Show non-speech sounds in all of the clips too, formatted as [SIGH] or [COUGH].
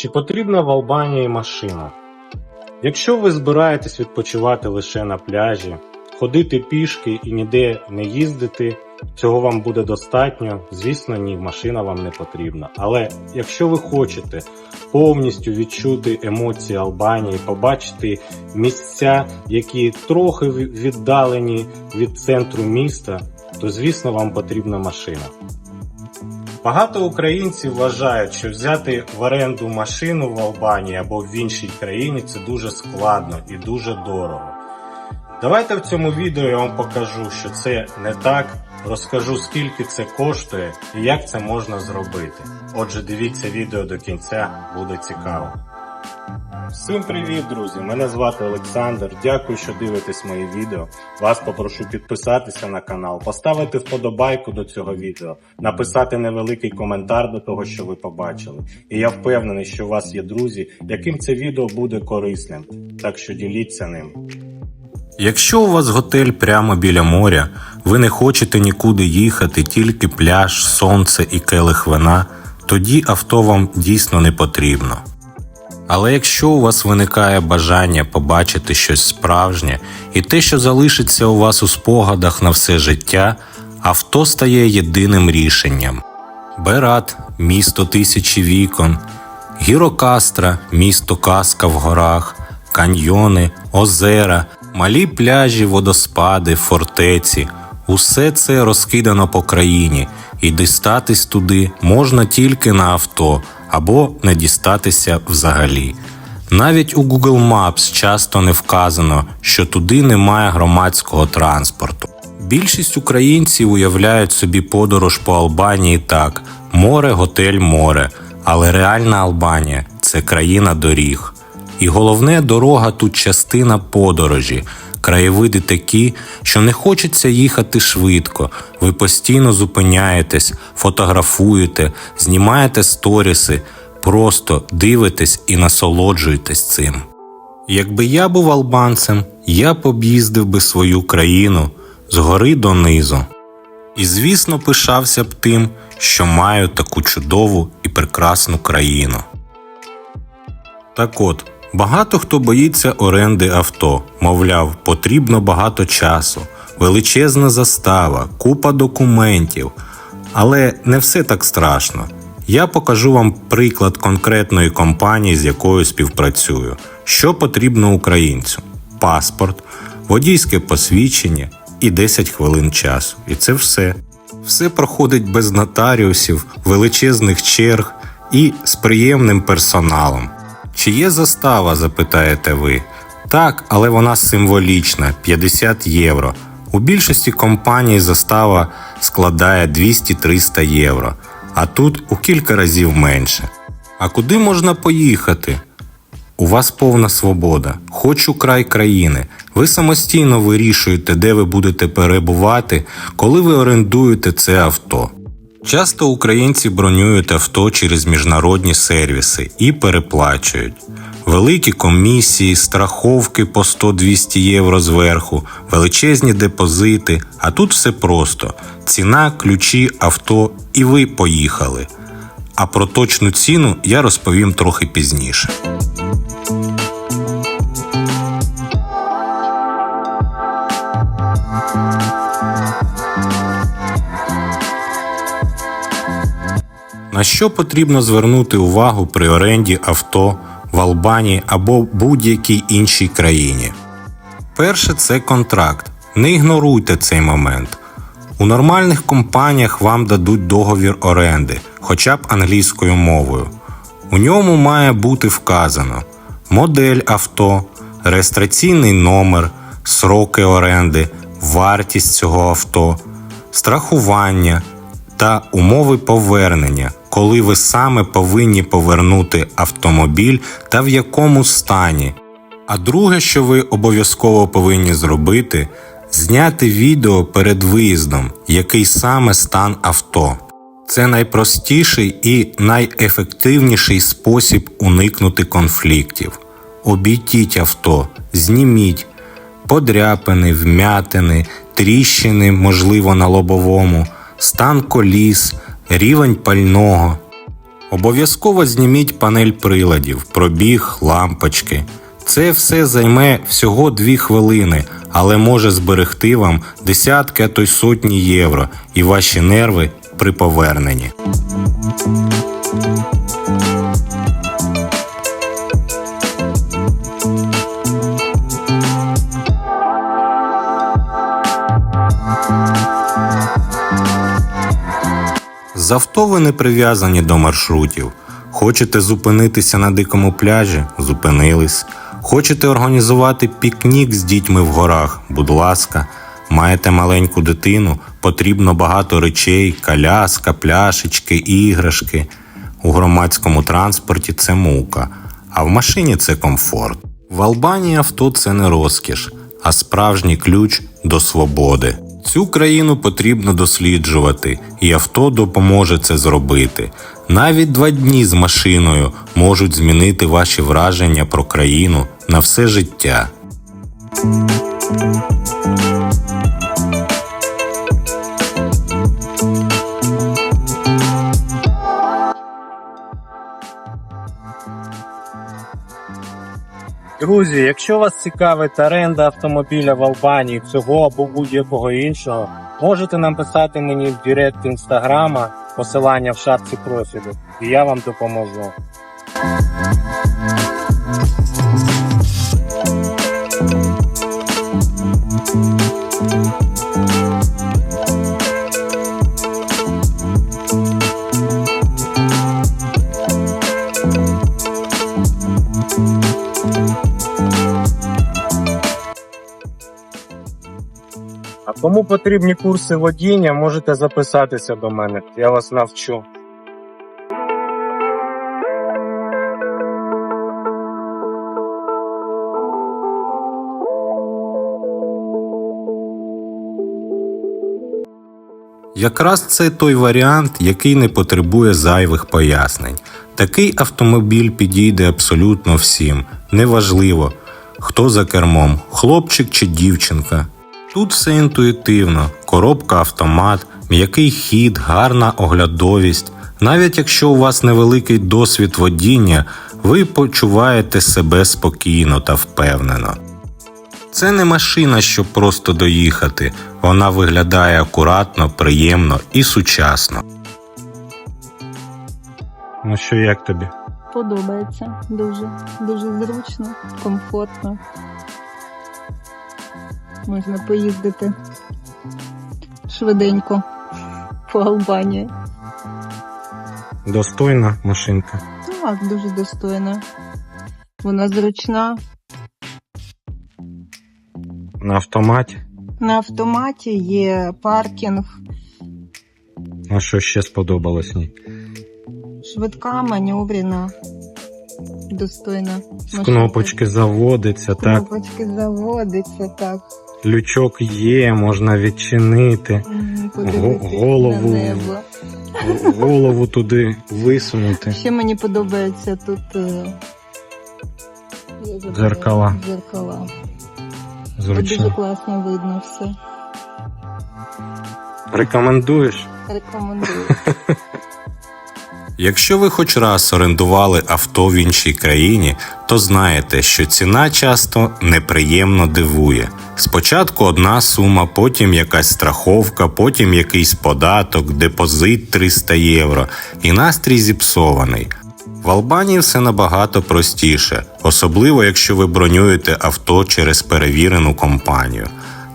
Чи потрібна в Албанії машина? Якщо ви збираєтесь відпочивати лише на пляжі, ходити пішки і ніде не їздити, цього вам буде достатньо. Звісно, ні, машина вам не потрібна. Але якщо ви хочете повністю відчути емоції Албанії, побачити місця, які трохи віддалені від центру міста, то звісно вам потрібна машина. Багато українців вважають, що взяти в оренду машину в Албанії або в іншій країні це дуже складно і дуже дорого. Давайте в цьому відео я вам покажу, що це не так. Розкажу скільки це коштує і як це можна зробити. Отже, дивіться відео до кінця, буде цікаво. Всім привіт, друзі! Мене звати Олександр. Дякую, що дивитесь мої відео. Вас попрошу підписатися на канал, поставити вподобайку до цього відео, написати невеликий коментар до того, що ви побачили. І я впевнений, що у вас є друзі, яким це відео буде корисним. Так що діліться ним. Якщо у вас готель прямо біля моря, ви не хочете нікуди їхати, тільки пляж, сонце і келих вина, тоді авто вам дійсно не потрібно. Але якщо у вас виникає бажання побачити щось справжнє і те, що залишиться у вас у спогадах на все життя, авто стає єдиним рішенням. Берат місто тисячі вікон, Гірокастра місто казка в горах, каньйони, озера, малі пляжі, водоспади, фортеці. Усе це розкидано по країні, і дістатись туди можна тільки на авто або не дістатися взагалі. Навіть у Google Maps часто не вказано, що туди немає громадського транспорту. Більшість українців уявляють собі подорож по Албанії так: море, готель, море. Але реальна Албанія це країна доріг. І головне, дорога тут частина подорожі. Краєвиди такі, що не хочеться їхати швидко. Ви постійно зупиняєтесь, фотографуєте, знімаєте сторіси, просто дивитесь і насолоджуєтесь цим. Якби я був албанцем, я б об'їздив би свою країну згори донизу. І, звісно, пишався б тим, що маю таку чудову і прекрасну країну. Так от, багато хто боїться оренди авто, мовляв, потрібно багато часу, величезна застава, купа документів. Але не все так страшно. Я покажу вам приклад конкретної компанії, з якою співпрацюю. Що потрібно українцю: паспорт, водійське посвідчення і 10 хвилин часу. І це все. Все проходить без нотаріусів, величезних черг і з приємним персоналом. Чи є застава, запитаєте ви? Так, але вона символічна 50 євро. У більшості компаній застава складає 200-300 євро, а тут у кілька разів менше. А куди можна поїхати? У вас повна свобода. Хочу край країни. Ви самостійно вирішуєте, де ви будете перебувати, коли ви орендуєте це авто. Часто українці бронюють авто через міжнародні сервіси і переплачують. Великі комісії, страховки по 100-200 євро зверху, величезні депозити, а тут все просто: ціна, ключі, авто, і ви поїхали. А про точну ціну я розповім трохи пізніше. На що потрібно звернути увагу при оренді авто в Албанії або будь-якій іншій країні? Перше це контракт. Не ігноруйте цей момент. У нормальних компаніях вам дадуть договір оренди, хоча б англійською мовою. У ньому має бути вказано модель авто, реєстраційний номер, сроки оренди, вартість цього авто, страхування та умови повернення, коли ви саме повинні повернути автомобіль та в якому стані. А друге, що ви обов'язково повинні зробити, зняти відео перед виїздом, який саме стан авто. Це найпростіший і найефективніший спосіб уникнути конфліктів. Обійдіть авто, зніміть подряпини, вмятини, тріщини, можливо, на лобовому, стан коліс, рівень пального. Обов'язково зніміть панель приладів, пробіг, лампочки. Це все займе всього 2 хвилини, але може зберегти вам десятки, а то й сотні євро і ваші нерви при поверненні. З авто ви не прив'язані до маршрутів. Хочете зупинитися на дикому пляжі? Зупинились. Хочете організувати пікнік з дітьми в горах? Будь ласка, маєте маленьку дитину, потрібно багато речей, коляска, пляшечки, іграшки. У громадському транспорті це мука, а в машині це комфорт. В Албанії авто це не розкіш, а справжній ключ до свободи. Цю країну потрібно досліджувати, і авто допоможе це зробити. Навіть два дні з машиною можуть змінити ваші враження про країну на все життя. Друзі, якщо вас цікавить оренда автомобіля в Албанії, цього або будь-якого іншого, можете написати мені в директ інстаграма, посилання в шапці профілю, і я вам допоможу. Кому потрібні курси водіння, можете записатися до мене. Я вас навчу. Якраз це той варіант, який не потребує зайвих пояснень. Такий автомобіль підійде абсолютно всім, неважливо, хто за кермом, хлопчик чи дівчинка. Тут все інтуїтивно: коробка автомат, м'який хід, гарна оглядовість. Навіть якщо у вас невеликий досвід водіння, ви почуваєте себе спокійно та впевнено. Це не машина, щоб просто доїхати. Вона виглядає акуратно, приємно і сучасно. Ну що, як тобі? Подобається дуже, дуже зручно, комфортно. Можна поїздити швиденько по Албанії. Достойна машинка. Так, дуже достойно. Вона зручна. На автоматі. На автоматі є паркінг, А що ще сподобалось ній? швидка, маневрена, достойна. З кнопочки заводиться, так. Кнопочки заводиться, так. Лючок є, можна відчинити, голову. голову туди висунути. Ще мені подобається тут е, Дзеркала. дзеркала. Тут дуже класно видно все. Рекомендуєш? Рекомендую. [LAUGHS] Якщо ви хоч раз орендували авто в іншій країні, то знаєте, що ціна часто неприємно дивує. Спочатку одна сума, потім якась страховка, потім якийсь податок, депозит 300 євро, і настрій зіпсований. В Албанії все набагато простіше, особливо якщо ви бронюєте авто через перевірену компанію.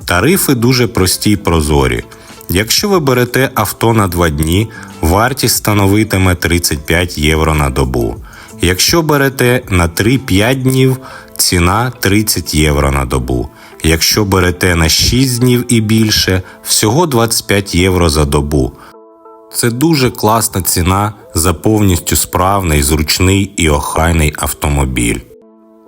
Тарифи дуже прості й прозорі. Якщо ви берете авто на два дні, вартість становитиме 35 євро на добу. Якщо берете на 3-5 днів, ціна 30 євро на добу. Якщо берете на 6 днів і більше, всього 25 євро за добу. Це дуже класна ціна за повністю справний, зручний і охайний автомобіль.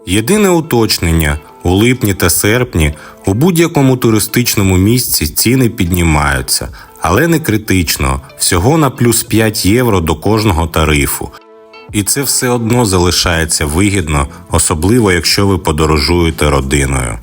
Єдине уточнення у липні та серпні у будь-якому туристичному місці ціни піднімаються, але не критично, всього на плюс 5 євро до кожного тарифу. І це все одно залишається вигідно, особливо якщо ви подорожуєте родиною.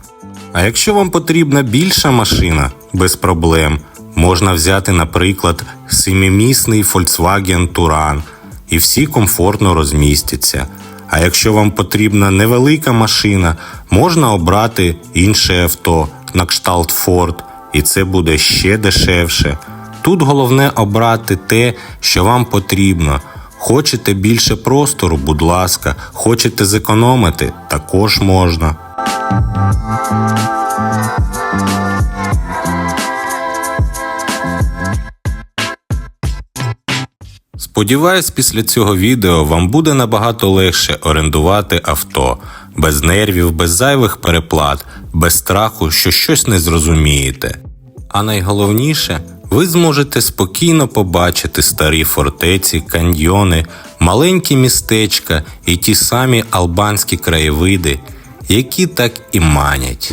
А якщо вам потрібна більша машина, без проблем, можна взяти, наприклад, семимісний Volkswagen Touran і всі комфортно розмістяться. А якщо вам потрібна невелика машина, можна обрати інше авто на кшталт Ford, і це буде ще дешевше. Тут головне обрати те, що вам потрібно. Хочете більше простору, будь ласка, хочете зекономити, також можна. Сподіваюсь, після цього відео вам буде набагато легше орендувати авто, без нервів, без зайвих переплат, без страху, що щось не зрозумієте. А найголовніше, ви зможете спокійно побачити старі фортеці, каньйони, маленькі містечка і ті самі албанські краєвиди, які так і манять.